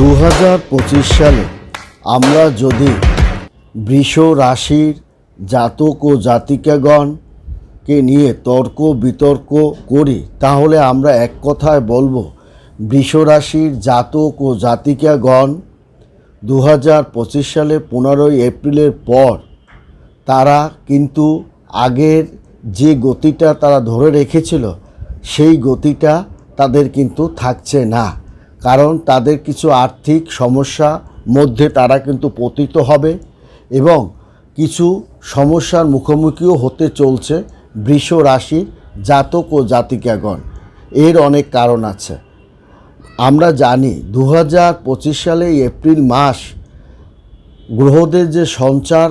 দু হাজার পঁচিশ সালে আমরা যদি বৃষ রাশির জাতক ও জাতিকাগণকে নিয়ে তর্ক বিতর্ক করি, তাহলে আমরা এক কথায় বলব, বৃষ রাশির জাতক ও জাতিকাগণ দু হাজার পঁচিশ সালে পনেরোই এপ্রিলের পর তারা কিন্তু আগের যে গতিটা তারা ধরে রেখেছিল, সেই গতিটা তাদের কিন্তু থাকছে না। কারণ তাদের কিছু আর্থিক সমস্যা মধ্যে তারা কিন্তু পতিত হবে এবং কিছু সমস্যার মুখোমুখিও হতে চলছে বৃষ রাশির জাতক ও জাতিকাগণ। এর অনেক কারণ আছে। আমরা জানি দু হাজার পঁচিশ সালে এপ্রিল মাস গ্রহদের যে সঞ্চার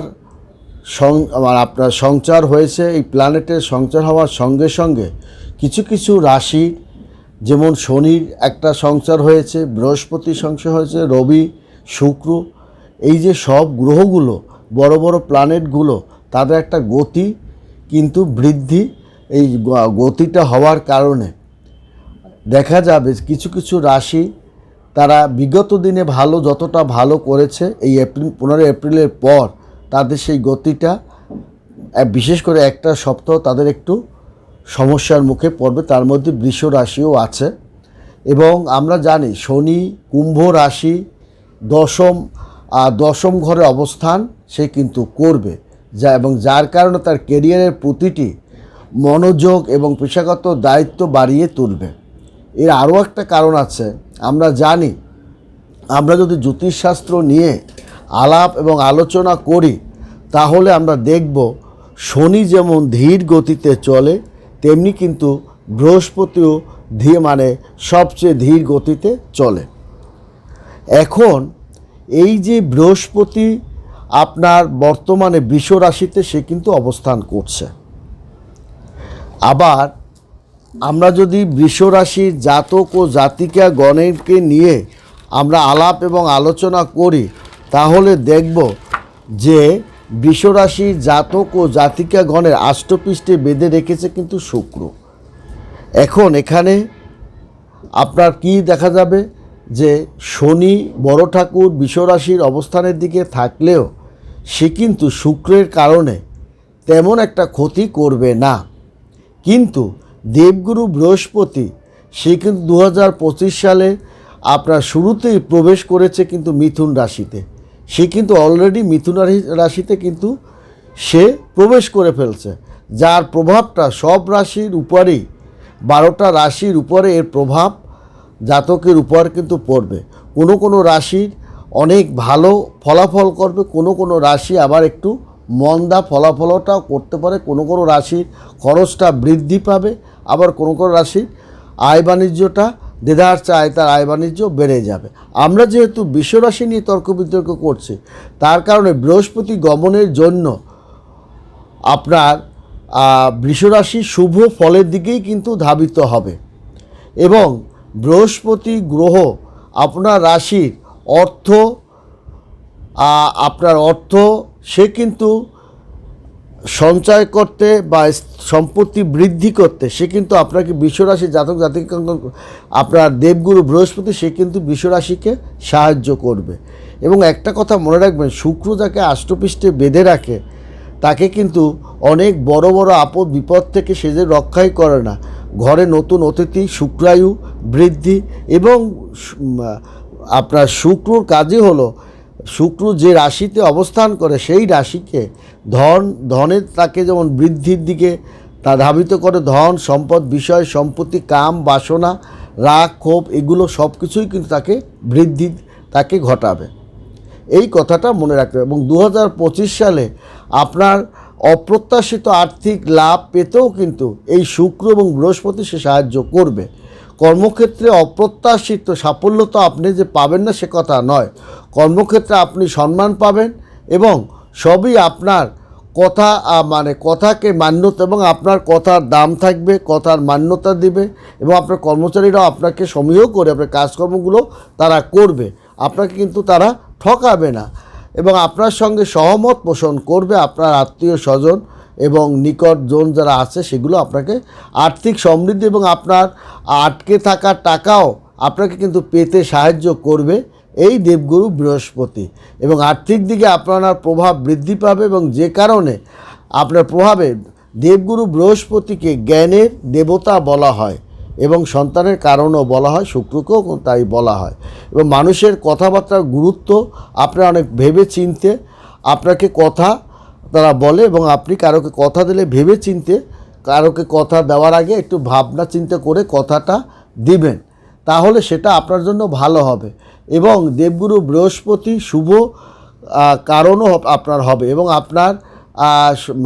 আপনার সঞ্চার হয়েছে, এই প্ল্যানেটের সঞ্চার হওয়ার সঙ্গে সঙ্গে কিছু কিছু রাশি যেমন শনির একটা সংসার হয়েছে বৃহস্পতি সংসার হয়েছে, রবি, শুক্র, এই যে সব গ্রহগুলো, বড় বড় প্ল্যানেটগুলো, তাদের একটা গতি কিন্তু বৃদ্ধি এই গতিটা হওয়ার কারণে। দেখা যাবে কিছু কিছু রাশি তারা বিগত দিনে ভালো, যতটা ভালো করেছে, এই এপ্রিল, পনেরোই এপ্রিলের পর তাদের সেই গতিটা বিশেষ করে একটা সপ্তাহ তাদের একটু সমস্যার মুখে পড়বে, তার মধ্যে বৃষ রাশিও আছে। এবং আমরা জানি শনি, কুম্ভ রাশি, দশম দশম ঘরে অবস্থান সে কিন্তু করবে। যা, এবং যার কারণে তার কেরিয়ারের প্রতিটি মনোযোগ এবং পেশাগত দায়িত্ব বাড়িয়ে তুলবে। এর আরও একটা কারণ আছে, আমরা জানি, আমরা যদি জ্যোতিষশাস্ত্র নিয়ে আলাপ এবং আলোচনা করি, তাহলে আমরা দেখব শনি যেমন ধীর গতিতে চলে তেমনি কিন্তু বৃহস্পতিও ধীর মানে সবচেয়ে ধীর গতিতে চলে। এখন এই যে বৃহস্পতি আপনার বর্তমানে বৃষ রাশিতে সে কিন্তু অবস্থান করছে। আবার আমরা যদি বৃষরাশির জাতক ও জাতিকা গণেরকে নিয়ে আমরা আলাপ এবং আলোচনা করি, তাহলে দেখব যে বৃষরাশির জাতক ও জাতিকা গণের আষ্টপৃষ্ঠে বেঁধে রেখেছে কিন্তু শুক্র। এখন এখানে আপনার কি দেখা যাবে যে শনি বড় ঠাকুর বিশ্বরাশির অবস্থানের দিকে থাকলেও সে কিন্তু শুক্রের কারণে তেমন একটা ক্ষতি করবে না। কিন্তু দেবগুরু বৃহস্পতি, সে কিন্তু দু হাজার পঁচিশ সালে আপনার শুরুতেই প্রবেশ করেছে কিন্তু মিথুন রাশিতে। সে কিন্তু অলরেডি মিথুন রাশি- রাশিতে কিন্তু সে প্রবেশ করে ফেলছে। যার প্রভাবটা সব রাশির উপরেই, বারোটা রাশির উপরে এর প্রভাব জাতকের উপর কিন্তু পড়বে। কোনো কোনো রাশির অনেক ভালো ফলাফল করবে, কোনো কোনো রাশি আবার একটু মন্দা ফলাফলটাও করতে পারে। কোনো কোনো রাশির খরচটা বৃদ্ধি পাবে, আবার কোনো কোনো রাশির আয় বাণিজ্যটা দেদার চায় তার আয় বাণিজ্য বেড়ে যাবে। আমরা যেহেতু বিশ্বরাশি নিয়ে তর্ক বিতর্ক করছি, তার কারণে বৃহস্পতি গমনের জন্য আপনার বৃষরাশি শুভ ফলের দিকেই কিন্তু ধাবিত হবে। এবং বৃহস্পতি গ্রহ আপনার রাশির অর্থ আপনার অর্থ, সে কিন্তু সঞ্চয় করতে বা সম্পত্তি বৃদ্ধি করতে সে কিন্তু আপনাকে বিশ্বরাশি জাতক জাতিক আপনার দেবগুরু বৃহস্পতি, সে কিন্তু বিশ্বরাশিকে সাহায্য করবে। এবং একটা কথা মনে রাখবেন, শুক্র যাকে আষ্টপৃষ্ঠে বেঁধে রাখে, তাকে কিন্তু অনেক বড় বড় আপদ বিপদ থেকে সে যে রক্ষাই করে না। ঘরে নতুন অতিথি, শুক্রায়ু বৃদ্ধি এবং আপনার শুক্রর কাজই হলো শুক্র যে রাশিতে অবস্থান করে, সেই রাশিকে ধন, ধনের তাকে যেমন বৃদ্ধির দিকে তা ধাবিত করে, ধন, সম্পদ, বিষয়, সম্পত্তি, কাম, বাসনা, রাগ, ক্ষোভ, এগুলো সব কিছুই কিন্তু তাকে বৃদ্ধি, তাকে ঘটাবে। এই কথাটা মনে রাখতে হবে। এবং দু হাজার পঁচিশ সালে আপনার অপ্রত্যাশিত আর্থিক লাভ পেতেও কিন্তু এই শুক্র এবং বৃহস্পতি সে সাহায্য করবে। কর্মক্ষেত্রে অপ্রত্যাশিত সাফল্য তো আপনি যে পাবেন না, সে কথা নয়। কর্মক্ষেত্রে আপনি সম্মান পাবেন এবং সবই আপনার কথা মানে কথাকে মান্যতা এবং আপনার কথার দাম থাকবে, কথার মান্যতা দিবে এবং আপনার কর্মচারীরাও আপনাকে সমীহ করে আপনার কাজকর্মগুলো তারা করবে। আপনাকে কিন্তু তারা ঠকাবে না এবং আপনার সঙ্গে সহমত পোষণ করবে আপনার আত্মীয় স্বজন। এবং নিকট জন যারা আছে, সেগুলো আপনাকে আর্থিক সমৃদ্ধি এবং আপনার আটকে থাকা টাকাও আপনাকে কিন্তু পেতে সাহায্য করবে এই দেবগুরু বৃহস্পতি। এবং আর্থিক দিকে আপনার প্রভাব বৃদ্ধি পাবে এবং যে কারণে আপনার প্রভাবে দেবগুরু বৃহস্পতিকে জ্ঞানের দেবতা বলা হয় এবং সন্তানের কারণও বলা হয়, শুক্রকেও তাই বলা হয়। এবং মানুষের কথাবার্তার গুরুত্ব আপনার অনেক ভেবে চিনতে আপনাকে কথা তারা বলে এবং আপনি কারোকে কথা দিলে ভেবে চিনতে কারোকে কথা দেওয়ার আগে একটু ভাবনা চিন্তা করে কথাটা দিবেন। তাহলে সেটা আপনার জন্য ভালো হবে এবং দেবগুরু বৃহস্পতি শুভ কারণও আপনার হবে এবং আপনার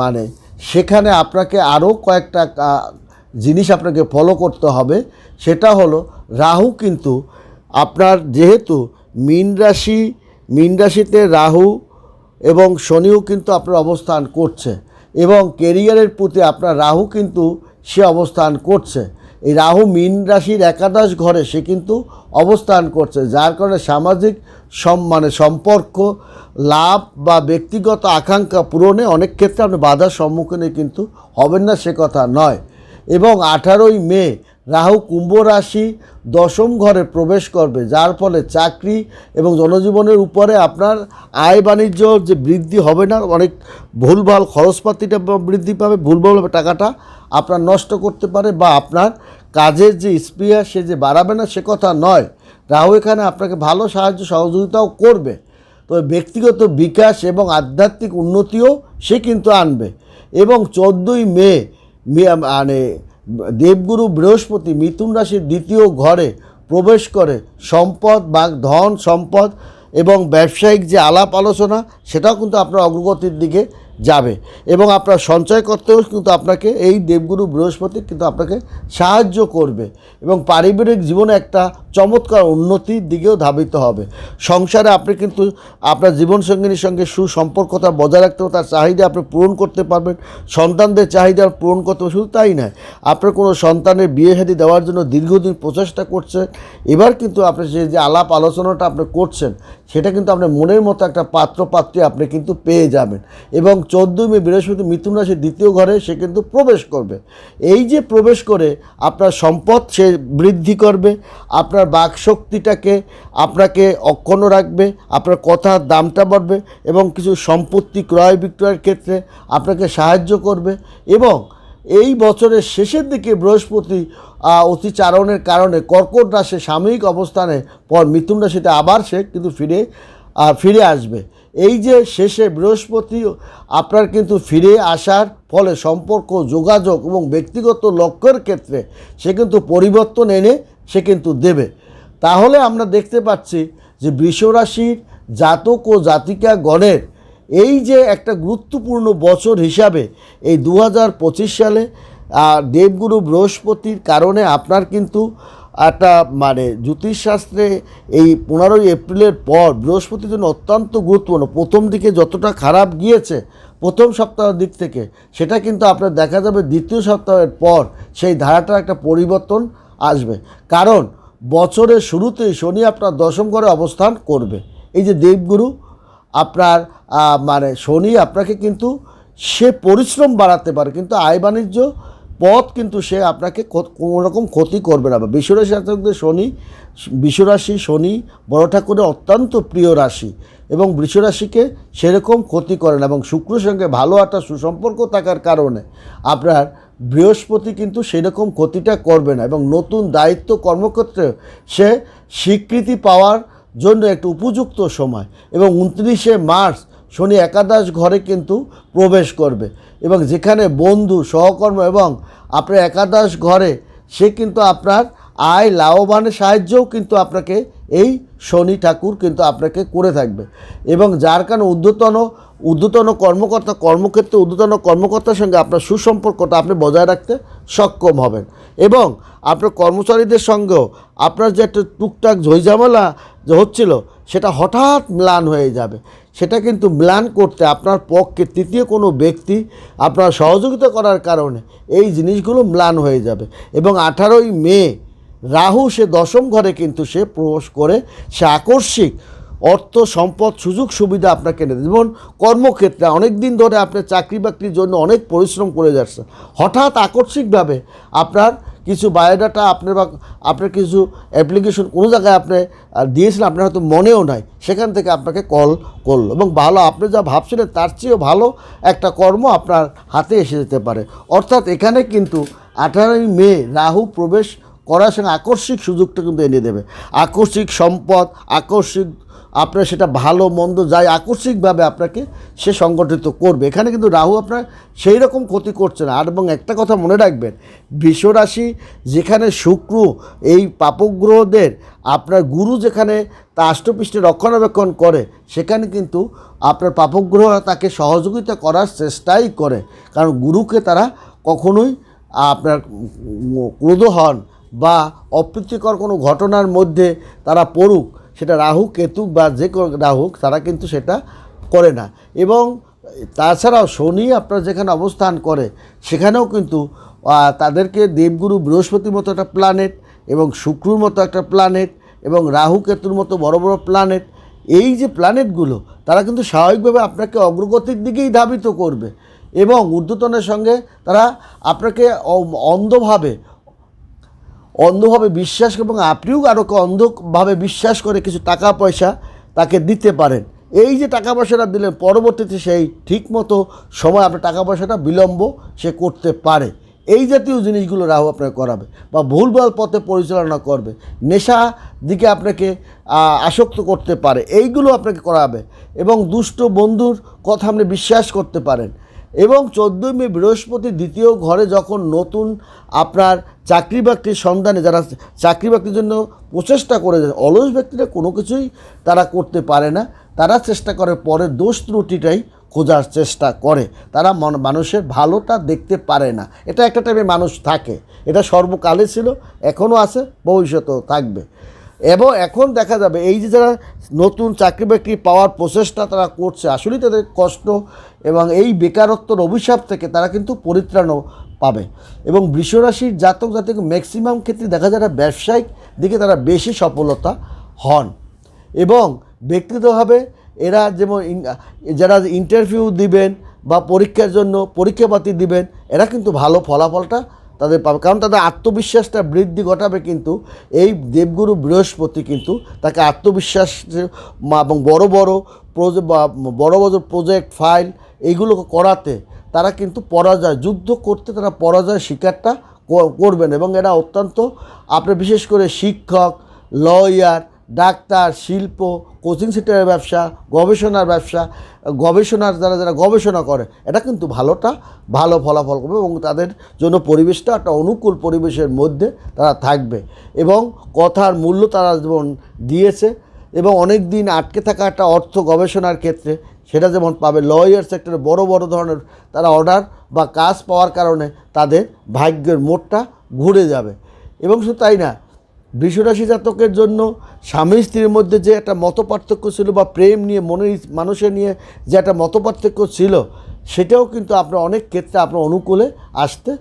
মানে সেখানে আপনাকে আরও কয়েকটা জিনিস আপনাকে ফলো করতে হবে। সেটা হলো রাহু কিন্তু আপনার যেহেতু মীন রাশি, মীন রাশিতে রাহু এবং শনিও কিন্তু আপনার অবস্থান করছে এবং কেরিয়ারের প্রতি আপনার রাহু কিন্তু সে অবস্থান করছে। এই রাহু মীন রাশির একাদশ ঘরে সে কিন্তু অবস্থান করছে, যার কারণে সামাজিক সম মানে সম্পর্ক, লাভ বা ব্যক্তিগত আকাঙ্ক্ষা পূরণে অনেক ক্ষেত্রে আপনি বাধার সম্মুখীনে কিন্তু হবেন না, সে কথা নয়। এবং আঠারোই মে রাহু কুম্ভ রাশি দশম ঘরে প্রবেশ করবে, যার ফলে চাকরি এবং জনজীবনের উপরে আপনার আয় বাণিজ্য যে বৃদ্ধি হবে না, অনেক ভুলভাল খরচপাতিটা বৃদ্ধি পাবে ভুলভালভাবে টাকাটা আপনার নষ্ট করতে পারে বা আপনার কাজের যে স্পৃহা সে যে বাড়াবে না, সে কথা নয়। রাহু এখানে আপনাকে ভালো সাহায্য সহযোগিতাও করবে। তবে ব্যক্তিগত বিকাশ এবং আধ্যাত্মিক উন্নতিও সে কিন্তু আনবে। এবং চোদ্দোই মে- মানে দেবগুরু বৃহস্পতি মিথুন রাশির দ্বিতীয় ঘরে প্রবেশ করে সম্পদ বা ধন, সম্পদ এবং ব্যবসায়িক যে আলাপ আলোচনা, সেটাও কিন্তু আপনার অগ্রগতির দিকে যাবে। এবং আপনার সঞ্চয় করতেও কিন্তু আপনাকে এই দেবগুরু বৃহস্পতি কিন্তু আপনাকে সাহায্য করবে। এবং পারিবারিক জীবনে একটা চমৎকার উন্নতির দিকেও ধাবিত হবে। সংসারে আপনি কিন্তু আপনার জীবনসঙ্গিনীর সঙ্গে সুসম্পর্কতা বজায় রাখতে হবে, তার চাহিদা আপনি পূরণ করতে পারবেন। সন্তানদের চাহিদা পূরণ করতে শুধু তাই নয়, আপনার কোনো সন্তানের বিয়ে শাদী দেওয়ার জন্য দীর্ঘদিন প্রচেষ্টা করছেন। এবার কিন্তু আপনি সেই যে আলাপ আলোচনাটা আপনি করছেন, সেটা কিন্তু আপনার মনের মতো একটা পাত্র পাত্রী আপনি কিন্তু পেয়ে যাবেন। এবং চোদ্দোই মে বৃহস্পতি মিথুন রাশির দ্বিতীয় ঘরে সে কিন্তু প্রবেশ করবে। এই যে প্রবেশ করে আপনার সম্পদ সে বৃদ্ধি করবে, আপনার বাকশক্তিটাকে আপনাকে অক্ষুণ্ণ রাখবে, আপনার কথার দামটা বাড়বে এবং কিছু সম্পত্তি ক্রয় বিক্রয়ের ক্ষেত্রে আপনাকে সাহায্য করবে এবং এই বছরের শেষের দিকে বৃহস্পতি অতিচারণের কারণে কর্কট রাশি সাময়িক অবস্থানে পর মিথুন রাশিতে আবার সে কিন্তু ফিরে ফিরে আসবে। এই যে শেষে বৃহস্পতি, আপনার কিন্তু ফিরে আসার ফলে সম্পর্ক, যোগাযোগ এবং ব্যক্তিগত লক্ষ্যের ক্ষেত্রে সে কিন্তু পরিবর্তন এনে সে কিন্তু দেবে। তাহলে আমরা দেখতে পাচ্ছি যে বৃষরাশির জাতক ও জাতিকা গণের এই যে একটা গুরুত্বপূর্ণ বছর হিসাবে এই দু হাজার পঁচিশ সালে দেবগুরু বৃহস্পতির কারণে আপনার কিন্তু একটা মানে জ্যোতিষশাস্ত্রে এই পনেরোই এপ্রিলের পর বৃহস্পতির জন্য অত্যন্ত গুরুত্বপূর্ণ। প্রথম দিকে যতটা খারাপ গিয়েছে প্রথম সপ্তাহের দিক থেকে, সেটা কিন্তু আপনার দেখা যাবে দ্বিতীয় সপ্তাহের পর সেই ধারাটার একটা পরিবর্তন আসবে। কারণ বছরের শুরুতেই শনি আপনার দশম ঘরে অবস্থান করবে। এই যে দেবগুরু, আপনার মানে শনি আপনাকে কিন্তু সে পরিশ্রম বাড়াতে পারে, কিন্তু আয় বাণিজ্য পথ কিন্তু সে আপনাকে কোনো রকম ক্ষতি করবে না। বা বিশ্বরাশি জাতকদের শনি, বিশ্বরাশি শনি বড় ঠাকুরের অত্যন্ত প্রিয় রাশি এবং বৃষরাশিকে সেরকম ক্ষতি করে না এবং শুক্রের সঙ্গে ভালো একটা সুসম্পর্ক থাকার কারণে আপনার বৃহস্পতি কিন্তু সেরকম ক্ষতিটা করবে না এবং নতুন দায়িত্ব কর্মক্ষেত্রে সে স্বীকৃতি পাওয়ার জন্য একটু উপযুক্ত সময় এবং উনত্রিশে মার্চ শনি একাদশ ঘরে কিন্তু প্রবেশ করবে এবং যেখানে বন্ধু, সহকর্ম এবং আপনার একাদশ ঘরে সে কিন্তু আপনার আয় লাভবানের সাহায্যও কিন্তু আপনাকে এই শনি ঠাকুর কিন্তু আপনাকে করে থাকবে এবং যার কারণে ঊর্ধ্বতন ঊর্ধ্বতন কর্মকর্তা, কর্মক্ষেত্রে ঊর্ধ্বতন কর্মকর্তার সঙ্গে আপনার সুসম্পর্কটা আপনি বজায় রাখতে সক্ষম হবেন। এবং আপনার কর্মচারীদের সঙ্গেও আপনার যে একটা টুকটাক ঝইঝামেলা যে হচ্ছিল, সেটা হঠাৎ ম্লান হয়ে যাবে। সেটা কিন্তু ম্লান করতে আপনার পক্ষে তৃতীয় কোনো ব্যক্তি আপনার সহযোগিতা করার কারণে এই জিনিসগুলো ম্লান হয়ে যাবে। এবং আঠারোই মে রাহু সে দশম ঘরে কিন্তু সে প্রবেশ করে, সে আকস্মিক অর্থ, সম্পদ, সুযোগ, সুবিধা আপনাকে এনে যেমন কর্মক্ষেত্রে অনেক দিন ধরে আপনি চাকরি বাকরির জন্য অনেক পরিশ্রম করে যাচ্ছেন। হঠাৎ আকস্মিকভাবে আপনার কিছু বায়োডাটা আপনার বা আপনার কিছু অ্যাপ্লিকেশন কোনো জায়গায় আপনি দিয়েছিলেন, আপনার হয়তো মনেও নাই। সেখান থেকে আপনাকে কল করল এবং ভালো, আপনি যা ভাবছিলেন তার চেয়েও ভালো একটা কর্ম আপনার হাতে এসে যেতে পারে। অর্থাৎ এখানে কিন্তু আঠারোই মে রাহু প্রবেশ করার সঙ্গে আকস্মিক সুযোগটা কিন্তু এনে দেবে। আকস্মিক সম্পদ, আকস্মিক আপনার সেটা ভালো, মন্দ, যাই আকস্মিকভাবে আপনাকে সে সংগঠিত করবে। এখানে কিন্তু রাহু আপনার সেই রকম ক্ষতি করছে না। আর এবং একটা কথা মনে রাখবেন, বিশ্বরাশি যেখানে শুক্র এই পাপগ্রহদের আপনার গুরু যেখানে তা আষ্টপৃষ্ঠে রক্ষণাবেক্ষণ করে, সেখানে কিন্তু আপনার পাপগ্রহ তাকে সহযোগিতা করার চেষ্টাই করে। কারণ গুরুকে তারা কখনোই আপনার ক্রোধ হন বা অপ্রীতিকর কোনো ঘটনার মধ্যে তারা পড়ুক। সেটা রাহু, কেতু বা যে রাহুক তারা কিন্তু সেটা করে না। এবং তাছাড়াও শনি আপনার যেখানে অবস্থান করে, সেখানেও কিন্তু তাদেরকে দেবগুরু বৃহস্পতির মতো একটা প্ল্যানেট এবং শুক্রর মতো একটা প্ল্যানেট এবং রাহু, কেতুর মতো বড় বড় প্ল্যানেট এই যে প্ল্যানেটগুলো তারা কিন্তু স্বাভাবিকভাবে আপনাকে অগ্রগতির দিকেই ধাবিত করবে। এবং ঊর্ধ্বতনের সঙ্গে তারা আপনাকে অন্ধভাবে অন্ধভাবে বিশ্বাস এবং আপনিও কারোকে অন্ধভাবে বিশ্বাস করে কিছু টাকা পয়সা তাকে দিতে পারেন। এই যে টাকা পয়সাটা দিলেন, পরবর্তীতে সেই ঠিকমতো সময় আপনার টাকা পয়সাটা বিলম্ব সে করতে পারে। এই জাতীয় জিনিসগুলো রাহু আপনাকে করাবে বা ভুলভাল পথে পরিচালনা করবে। নেশা দিকে আপনাকে আসক্ত করতে পারে। এইগুলো আপনাকে করাবে এবং দুষ্ট বন্ধুর কথা আপনি বিশ্বাস করতে পারেন। এবং চোদ্দোই মে বৃহস্পতি দ্বিতীয় ঘরে যখন নতুন আপনার চাকরি বাকরির সন্ধানে যারা চাকরি বাকরির জন্য প্রচেষ্টা করে যায় অলস ব্যক্তিরা কোনো কিছুই তারা করতে পারে না। তারা চেষ্টা করে পরের দোষ ত্রুটিটাই খোঁজার চেষ্টা করে। তারা মন, মানুষের ভালোটা দেখতে পারে না। এটা একটা টাইমে মানুষ থাকে। এটা সর্বকালে ছিল, এখনও আছে, ভবিষ্যতেও থাকবে। এবং এখন দেখা যাবে এই যে যারা নতুন চাকরি বাকরি পাওয়ার প্রচেষ্টা তারা করছে, আসলেই তাদের কষ্ট এবং এই বেকারত্বর অভিশাপ থেকে তারা কিন্তু পরিত্রাণও পাবে। এবং বৃষরাশির জাতক জাতক ম্যাক্সিমাম ক্ষেত্রে দেখা যায় ব্যবসায়িক দিকে তারা বেশি সফলতা হন। এবং ব্যক্তিগতভাবে এরা যেমন যারা ইন্টারভিউ দিবেন বা পরীক্ষার জন্য পরীক্ষাপাতি দিবেন, এরা কিন্তু ভালো ফলাফলটা তাদের পাবে কারণ তাদের আত্মবিশ্বাসটা বৃদ্ধি ঘটাবে কিন্তু এই দেবগুরু বৃহস্পতি কিন্তু তাকে আত্মবিশ্বাস এবং বড় বড় প্রজে বড় বড় প্রজেক্ট ফাইল এইগুলো করাতে তারা কিন্তু পরাজয়, যুদ্ধ করতে তারা পরাজয় শিকারটা করবেন এবং এরা অত্যন্ত আপনার বিশেষ করে শিক্ষক লয়ার ডাক্তার, শিল্প কোচিং সেন্টারের ব্যবসা, গবেষণার ব্যবসা, গবেষণার যারা যারা গবেষণা করে, এটা কিন্তু ভালোটা, ভালো ফলাফল করবে এবং তাদের জন্য পরিবেশটা একটা অনুকূল পরিবেশের মধ্যে তারা থাকবে এবং কথার মূল্য তারা যেমন দিয়েছে এবং অনেক দিন আটকে থাকা একটা অর্থ গবেষণার ক্ষেত্রে, সেটা যেমন পাবে লয়ার সেক্টরে বড় বড় ধরনের তারা অর্ডার বা কাজ পাওয়ার কারণে তাদের ভাগ্যের মোড়টা ঘুরে যাবে এবং শুধু তাই না বৃষরাশি জাতকের জন্য স্বামী স্ত্রীর মধ্যে যে একটা মতপার্থক্য ছিল বা প্রেম নিয়ে ইচ- মানুষের নিয়ে যে একটা মতপার্থক্য ছিল, সেটাও কিন্তু আপনার অনেক ক্ষেত্রে আপনার অনুকূলে আসতে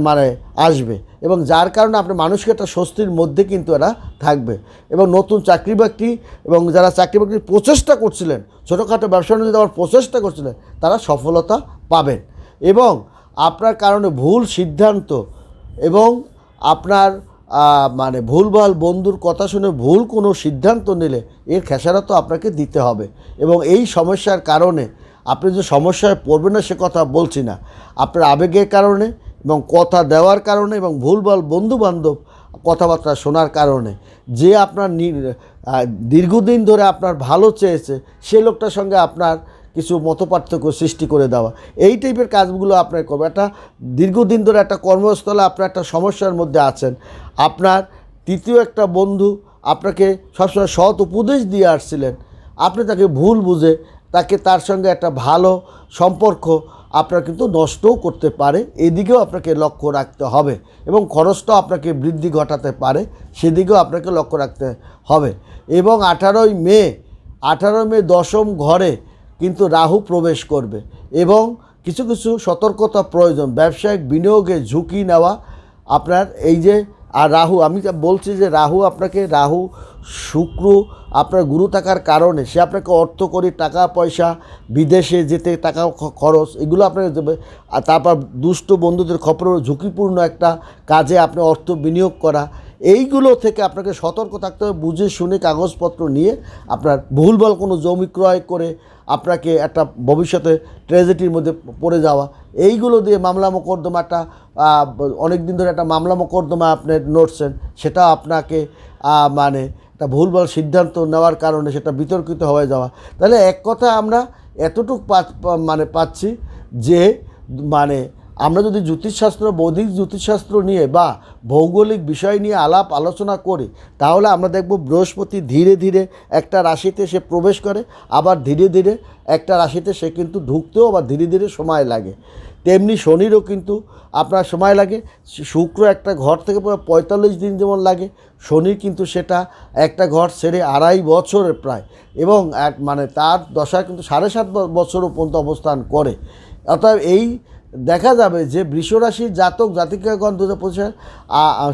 মানে আসবে। এবং যার কারণে আপনার মানুষকে একটা স্বস্তির মধ্যে কিন্তু এরা থাকবে। এবং নতুন চাকরি বাকরি এবং যারা চাকরি বাকরির প্রচেষ্টা করছিলেন, ছোটোখাটো ব্যবসা বাণিজ্য দেওয়ার প্রচেষ্টা করছিলেন, তারা সফলতা পাবেন। এবং আপনার কারণে ভুল সিদ্ধান্ত এবং আপনার মানে ভুলভাল বন্ধুর কথা শুনে ভুল কোনো সিদ্ধান্ত নিলে এর খেসারা তো আপনাকে দিতে হবে। এবং এই সমস্যার কারণে আপনি যে সমস্যায় পড়বেন না সে কথা বলছি না। আপনার আবেগের কারণে এবং কথা দেওয়ার কারণে এবং ভুলভাল বন্ধুবান্ধব কথাবার্তা শোনার কারণে যে আপনার দীর্ঘদিন ধরে আপনার ভালো চেয়েছে, সে লোকটার সঙ্গে আপনার কিছু মতপার্থক্য সৃষ্টি করে দেওয়া। এই টাইপের কাজগুলো আপনার করবে। একটা দীর্ঘদিন ধরে একটা কর্মস্থলে আপনার একটা সমস্যার মধ্যে আছেন। আপনার তৃতীয় একটা বন্ধু আপনাকে সবসময় সৎ উপদেশ দিয়ে আসছিলেন। আপনি তাকে ভুল বুঝে তাকে তার সঙ্গে একটা ভালো সম্পর্ক আপনার কিন্তু নষ্টও করতে পারে। এদিকেও আপনাকে লক্ষ্য রাখতে হবে এবং খরচটাও আপনাকে বৃদ্ধি ঘটাতে পারে। সেদিকেও আপনাকে লক্ষ্য রাখতে হবে। এবং আঠারোই মে আঠারোই মে দশম ঘরে কিন্তু রাহু প্রবেশ করবে এবং কিছু কিছু সতর্কতা প্রয়োজন, ব্যবসায়িক বিনিয়োগে ঝুঁকি নেওয়া। আপনার এই যে, আর রাহু, আমি বলছি যে রাহু আপনাকে, রাহু শুক্র আপনার গুরু থাকার কারণে সে আপনাকে অর্থ করি টাকা, পয়সা, বিদেশে যেতে, টাকা খরচ এগুলো আপনাকে দেবে। আর তারপর দুষ্ট বন্ধুদের খবর ঝুঁকিপূর্ণ একটা কাজে আপনি অর্থ বিনিয়োগ করা। এইগুলো থেকে আপনাকে সতর্ক থাকতে হবে, বুঝে শুনে কাগজপত্র নিয়ে আপনার ভুলভাল কোনো জমি ক্রয় করে আপনাকে একটা ভবিষ্যতে ট্র্যাজেডির মধ্যে পড়ে যাওয়া। এইগুলো দিয়ে মামলা মোকদ্দমা একটা অনেক দিন ধরে একটা মামলা মোকদ্দমা আপনি নড়ছেন, সেটা আপনাকে মানে একটা ভুলভাল সিদ্ধান্ত নেওয়ার কারণে সেটা বিতর্কিত হয়ে যাওয়া। তাহলে এক কথা আমরা এতটুক মানে পাচ্ছি যে মানে আমরা যদি জ্যোতিষশাস্ত্র, বৌদ্ধিক জ্যোতিষশাস্ত্র নিয়ে বা ভৌগোলিক বিষয় নিয়ে আলাপ আলোচনা করি, তাহলে আমরা দেখব বৃহস্পতি ধীরে ধীরে একটা রাশিতে সে প্রবেশ করে, আবার ধীরে ধীরে একটা রাশিতে সে কিন্তু ঢুকতেও আবার ধীরে ধীরে সময় লাগে। তেমনি শনিরও কিন্তু আপনার সময় লাগে, শুক্র একটা ঘর থেকে পুরো পঁয়তাল্লিশ দিন যেমন লাগে, শনির কিন্তু সেটা একটা ঘর ছেড়ে আড়াই বছরের প্রায়, এবং এক মানে তার দশা কিন্তু সাড়ে সাত ব- বছরও পর্যন্ত অবস্থান করে। অর্থাৎ এই দেখা যাবে যে বৃষরাশির জাতক জাতিকাগণ দু হাজার পঁচিশ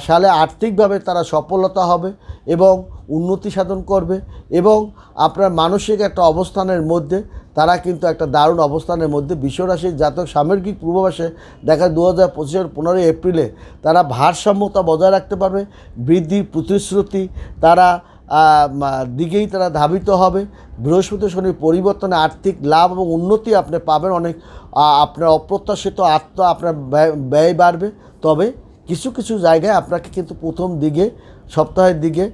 সালে আর্থিকভাবে তারা সফলতা হবে এবং উন্নতি সাধন করবে এবং আপনার মানসিক একটা অবস্থানের মধ্যে, তারা কিন্তু একটা দারুণ অবস্থানের মধ্যে বিশ্বরাশির জাতক সামগ্রিক পূর্বাভাসে দেখা দু হাজার পঁচিশের পনেরোই এপ্রিলে তারা ভারসাম্যতা বজায় রাখতে পারবে, বৃদ্ধির প্রতিশ্রুতি, তারা দিকেই তারা ধাবিত হবে। বৃহস্পতি শনির পরিবর্তনে আর্থিক লাভ এবং উন্নতি আপনি পাবেন। অনেক আপনার অপ্রত্যাশিত আত্ম আপনার ব্যয় বাড়বে। তবে কিছু কিছু জায়গায় আপনাকে কিন্তু প্রথম দিকে, সপ্তাহের দিকে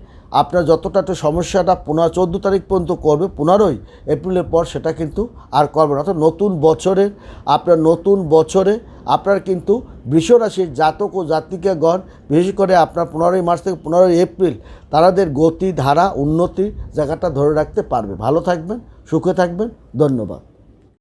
আপনার যতটা একটু সমস্যাটা পনেরো, চোদ্দ তারিখ পর্যন্ত করবে, পনেরোই এপ্রিলের পর সেটা কিন্তু আর করবে না। অর্থাৎ নতুন বছরের, আপনার নতুন বছরে আপনার কিন্তু বৃষরাশির জাতক ও জাতিকাগণ, বিশেষ করে আপনার পনেরোই মার্চ থেকে পনেরোই এপ্রিল, তারাদের গতি, ধারা উন্নতির জায়গাটা ধরে রাখতে পারবে। ভালো থাকবেন, সুখে থাকবেন। ধন্যবাদ।